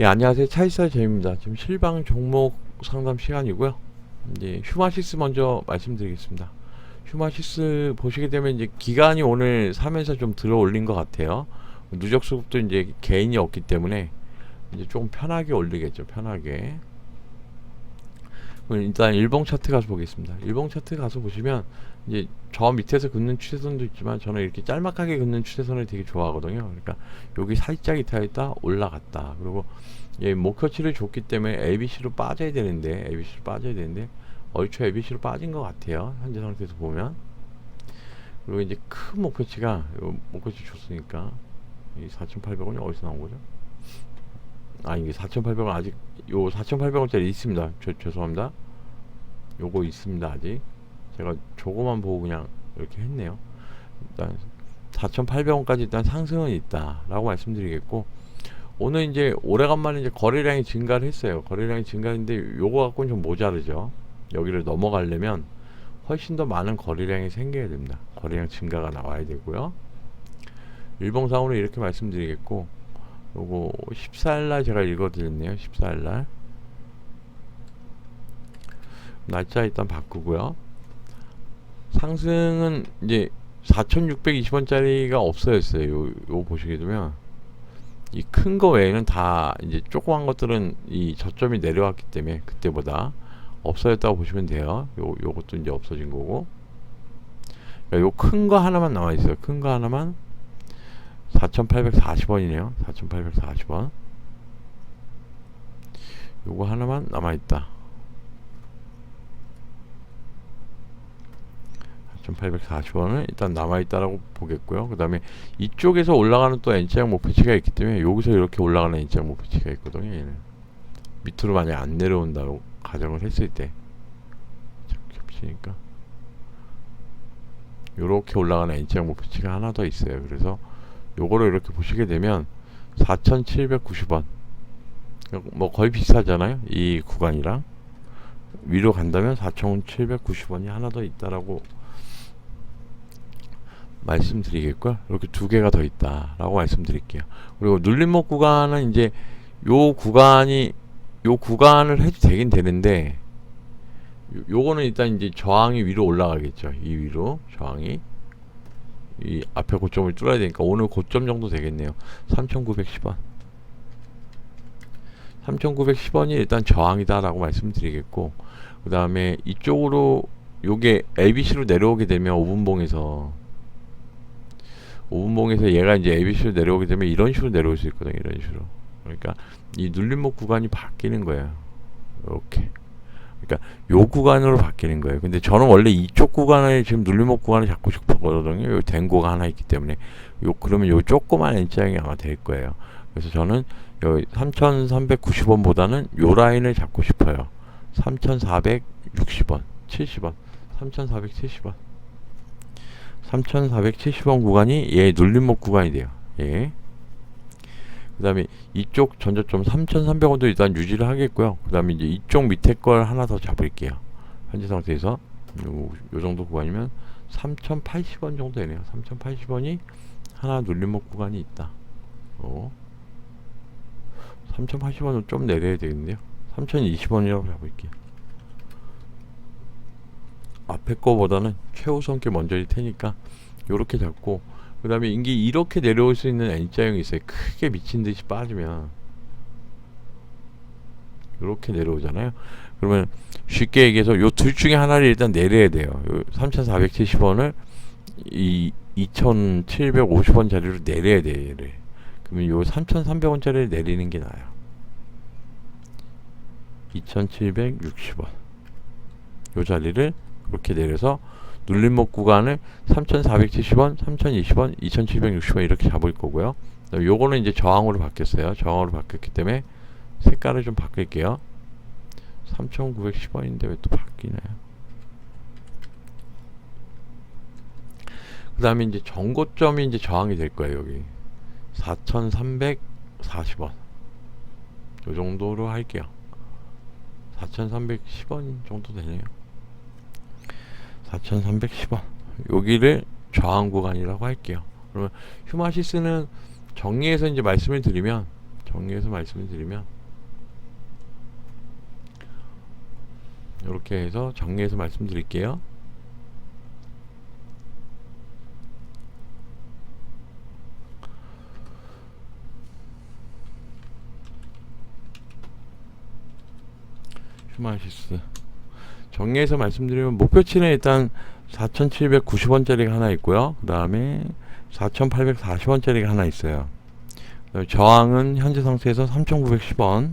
예, 안녕하세요. 차이사 제입니다. 지금 실방 종목 상담 시간이고요. 이제 휴마시스 먼저 말씀드리겠습니다. 휴마시스 보시게 되면 이제 기간이 오늘 3에서 좀 들어 올린 것 같아요. 누적 수급도 이제 개인이 없기 때문에 이제 조금 편하게 올리겠죠. 편하게. 일단 일봉 차트 가서 보겠습니다. 일봉 차트 가서 보시면 이제 저 밑에서 긋는 추세선도 있지만 저는 이렇게 짤막하게 긋는 추세선을 되게 좋아하거든요. 그러니까 여기 살짝 이탈 있다 올라갔다. 그리고 예, 목표치를 줬기 때문에 ABC로 빠져야 되는데 ABC로 빠져야 되는데 얼추 ABC로 빠진 것 같아요. 현재 상태에서 보면. 그리고 이제 큰 목표치가 요 목표치 줬으니까 이 4,800원이 어디서 나온 거죠? 아 이게 4,800원 아직 요 4,800원짜리 있습니다. 저, 죄송합니다. 요거 있습니다 아직. 제가 저거만 보고 그냥 이렇게 했네요. 일단 4,800원까지 일단 상승은 있다라고 말씀드리겠고 오늘 이제 오래간만에 이제 거래량이 증가를 했어요. 거래량이 증가했는데 요거 갖고는 좀 모자르죠. 여기를 넘어가려면 훨씬 더 많은 거래량이 생겨야 됩니다. 거래량 증가가 나와야 되고요. 일봉상으로 이렇게 말씀드리겠고 요거 14일날 제가 읽어드렸네요. 14일날 날짜 일단 바꾸고요. 상승은 이제 4,620원짜리가 없어졌어요. 요, 요 보시게 되면 이 큰 거 외에는 다 이제 조그만 것들은 이 저점이 내려왔기 때문에 그때보다 없어졌다고 보시면 돼요. 요 요것도 이제 없어진 거고. 요 큰 거 하나만 남아 있어요. 큰 거 하나만 4,840원이네요. 4,840원. 요거 하나만 남아 있다. 4,840원은 일단 남아있다라고 보겠고요. 그 다음에 이쪽에서 올라가는 또 N자형 목표치가 있기 때문에 여기서 이렇게 올라가는 N자형 목표치가 있거든요. 얘는 밑으로 만약 안 내려온다고 가정을 했을 때 겹치니까 요렇게 올라가는 N자형 목표치가 하나 더 있어요. 그래서 요거를 이렇게 보시게 되면 4,790원 뭐 거의 비슷하잖아요. 이 구간이랑 위로 간다면 4,790원이 하나 더 있다라고 말씀드리겠고요. 이렇게 두 개가 더 있다라고 말씀드릴게요. 그리고 눌림목 구간은 이제 요 구간이 요 구간을 해도 되긴 되는데 요, 요거는 일단 이제 저항이 위로 올라가겠죠. 이 위로 저항이 이 앞에 고점을 뚫어야 되니까 오늘 고점 정도 되겠네요. 3,910원. 3,910원이 일단 저항이다 라고 말씀드리겠고 그 다음에 이쪽으로 요게 ABC로 내려오게 되면 5분봉에서 5분봉에서 얘가 이제 ABC로 내려오게 되면 이런 식으로 내려올 수 있거든요. 이런 식으로. 그러니까 이 눌림목 구간이 바뀌는 거예요. 이렇게. 그러니까 요 구간으로 바뀌는 거예요. 근데 저는 원래 이쪽 구간을 지금 눌림목 구간을 잡고 싶었거든요. 요 den고가 하나 있기 때문에 요 그러면 요 조그만 N자형이 아마 될 거예요. 그래서 저는 요 3,390원보다는 요 라인을 잡고 싶어요. 3,460원, 70원, 3,470원. 3,470원 구간이 얘 눌림목 구간이 돼요. 예. 그 다음에 이쪽 전저점 3,300원도 일단 유지를 하겠고요. 그 다음에 이제 이쪽 밑에 걸 하나 더 잡을게요. 현재 상태에서 요, 요 정도 구간이면 3,080원 정도 되네요. 3,080원이 하나 눌림목 구간이 있다. 어. 3,080원은 좀 내려야 되겠는데요. 3,020원이라고 잡을게요. 앞에 거보다는 최우선께 먼저일 테니까 요렇게 잡고 그 다음에 이게 이렇게 내려올 수 있는 N자형이 있어요. 크게 미친 듯이 빠지면. 요렇게 내려오잖아요. 그러면 쉽게 얘기해서 요 둘 중에 하나를 일단 내려야 돼요. 요 3470원을 이 2750원 짜리로 내려야 돼요 얘를. 그러면 요 3300원짜리를 내리는 게 나아요. 2760원. 요 자리를 그렇게 내려서 눌림목 구간을 3,470원, 3,020원, 2,760원 이렇게 잡을 거고요. 요거는 이제 저항으로 바뀌었어요. 저항으로 바뀌었기 때문에 색깔을 좀 바꿀게요. 3,910원인데 왜 또 바뀌나요? 그 다음에 이제 전고점이 이제 저항이 될 거예요. 여기 4,340원. 요 정도로 할게요. 4,310원 정도 되네요. 4,310원. 여기를 저항 구간이라고 할게요. 그러면 휴마시스는 정리해서 이제 말씀을 드리면 정리해서 말씀을 드리면 이렇게 해서 정리해서 말씀드릴게요. 휴마시스 정리해서 말씀드리면 목표치는 일단 4,790원짜리가 하나 있고요. 그 다음에 4,840원짜리가 하나 있어요. 저항은 현재 상태에서 3,910원.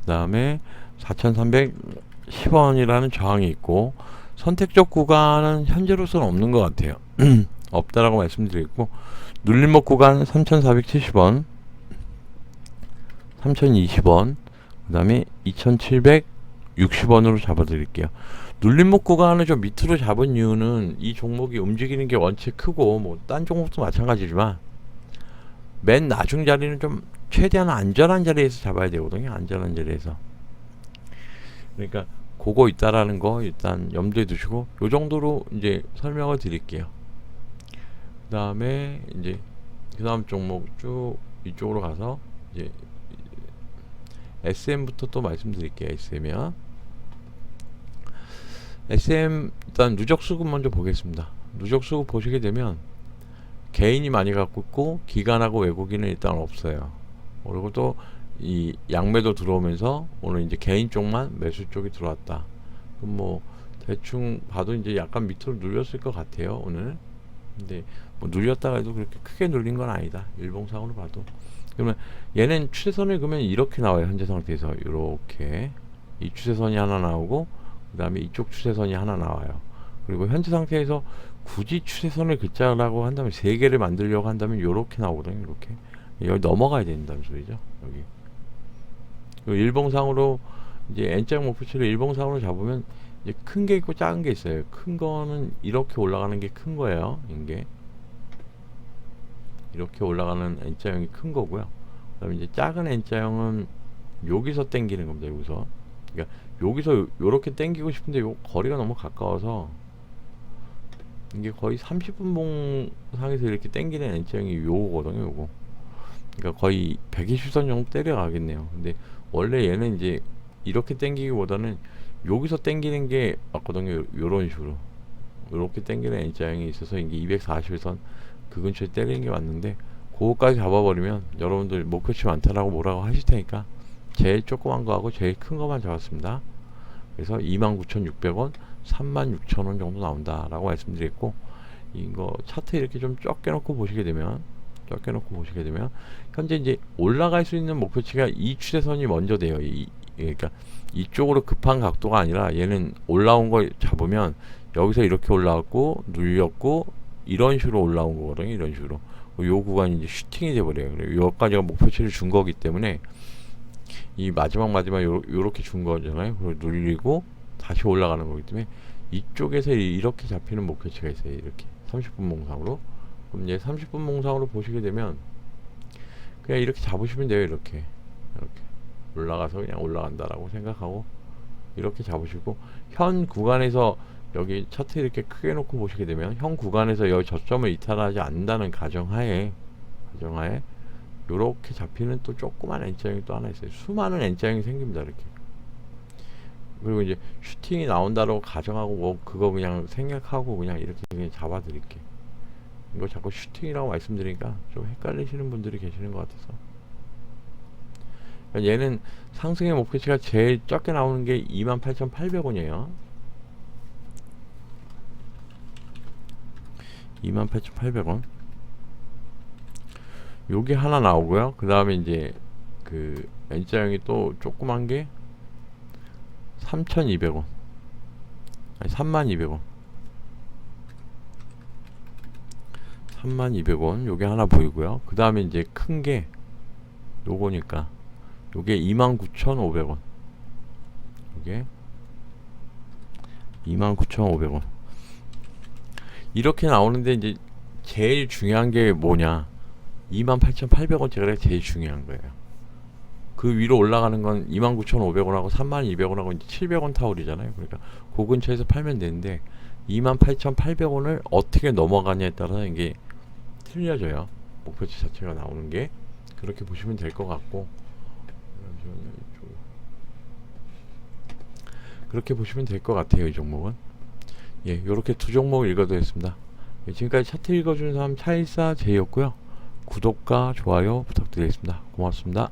그 다음에 4,310원이라는 저항이 있고 선택적 구간은 현재로서는 없는 것 같아요. 없다라고 말씀드리고 눌림목 구간은 3,470원, 3,020원, 그 다음에 2,760원으로 잡아드릴게요. 눌림목 구간을 좀 밑으로 잡은 이유는 이 종목이 움직이는 게 원체 크고 뭐 딴 종목도 마찬가지지만 맨 나중 자리는 좀 최대한 안전한 자리에서 잡아야 되거든요. 안전한 자리에서. 그러니까 그거 있다라는 거 일단 염두에 두시고 요 정도로 이제 설명을 드릴게요. 그다음에 이제 그다음 종목 쭉 이쪽으로 가서 이제 SM부터 또 말씀드릴게요. SM이야. SM 일단 누적 수급 먼저 보겠습니다. 누적 수급 보시게 되면 개인이 많이 갖고 있고 기관하고 외국인은 일단 없어요. 그리고 또 이 양매도 들어오면서 오늘 이제 개인 쪽만 매수 쪽이 들어왔다. 그럼 뭐 대충 봐도 이제 약간 밑으로 눌렸을 것 같아요 오늘. 근데 뭐 눌렸다가 해도 그렇게 크게 눌린 건 아니다. 일봉상으로 봐도. 그러면 얘는 추세선을 그러면 이렇게 나와요 현재 상태에서 이렇게 이 추세선이 하나 나오고 그 다음에 이쪽 추세선이 하나 나와요. 그리고 현재 상태에서 굳이 추세선을 긋자라고 한다면 세 개를 만들려고 한다면 이렇게 나오거든요. 이렇게 여기 넘어가야 된다는 소리죠. 여기 그 일봉상으로 이제 N자 목표치를 일봉상으로 잡으면 이제 큰 게 있고 작은 게 있어요. 큰 거는 이렇게 올라가는 게 큰 거예요. 이게 이렇게 올라가는 N자형이 큰 거고요. 그다음에 이제 작은 N자형은 여기서 땡기는 겁니다. 여기서 그러니까 여기서 요렇게 땡기고 싶은데 요 거리가 너무 가까워서 이게 거의 30분 봉 상에서 이렇게 땡기는 N자형이 요거거든요. 요거 그러니까 거의 120선 정도 때려가겠네요. 근데 원래 얘는 이제 이렇게 땡기기보다는 여기서 땡기는 게 맞거든요. 요- 요런 식으로 요렇게 땡기는 N자형이 있어서 이게 240선 그 근처에 때리는 게 맞는데 그거까지 잡아버리면 여러분들 목표치 많다라고 뭐라고 하실 테니까 제일 조그만 거하고 제일 큰 거만 잡았습니다. 그래서 29,600원, 36,000원 정도 나온다라고 말씀드렸고 이거 차트 이렇게 좀 적게 놓고 보시게 되면 적게 놓고 보시게 되면 현재 이제 올라갈 수 있는 목표치가 이 추세선이 먼저 돼요. 이, 그러니까 이쪽으로 급한 각도가 아니라 얘는 올라온 걸 잡으면 여기서 이렇게 올라왔고 눌렸고 이런 식으로 올라온 거거든요. 이런 식으로. 요 구간이 이제 슈팅이 돼버려요. 여기까지가 목표치를 준 거기 때문에 이 마지막 마지막 요, 요렇게 준 거잖아요. 그리고 눌리고 다시 올라가는 거기 때문에 이쪽에서 이- 이렇게 잡히는 목표치가 있어요. 이렇게 30분 몽상으로. 그럼 이제 30분 몽상으로 보시게 되면 그냥 이렇게 잡으시면 돼요. 이렇게 이렇게 올라가서 그냥 올라간다라고 생각하고 이렇게 잡으시고 현 구간에서 여기 차트 이렇게 크게 놓고 보시게 되면 현 구간에서 여기 저점을 이탈하지 않는다는 가정하에 가정하에 요렇게 잡히는 또 조그만 N자형이 또 하나 있어요. 수많은 N자형이 생깁니다. 이렇게. 그리고 이제 슈팅이 나온다고 가정하고 뭐 그거 그냥 생각하고 그냥 이렇게 그냥 잡아드릴게. 이거 자꾸 슈팅이라고 말씀드리니까 좀 헷갈리시는 분들이 계시는 것 같아서. 그러니까 얘는 상승의 목표치가 제일 적게 나오는 게 28,800원이에요. 28,800원. 요게 하나 나오고요. 그 다음에 이제 그 N자형이 또 조그만 게 3,200원. 아니 3,200원. 3,200원. 요게 하나 보이고요. 그 다음에 이제 큰 게 요거니까 요게 29,500원. 요게 29,500원. 이렇게 나오는데 이제 제일 중요한 게 뭐냐? 28,800원짜리가 제일 중요한 거예요. 그 위로 올라가는 건 29,500원하고 3,200원하고 700원 타월이잖아요. 그러니까 그 근처에서 팔면 되는데 28,800원을 어떻게 넘어가냐에 따라서 이게 틀려져요. 목표치 자체가 나오는 게 그렇게 보시면 될 것 같고 그렇게 보시면 될 것 같아요. 이 종목은 예, 이렇게 두 종목 읽어드렸습니다. 예, 지금까지 차트 읽어주는 사람 차일사 제이였고요. 구독과 좋아요 부탁드리겠습니다. 고맙습니다.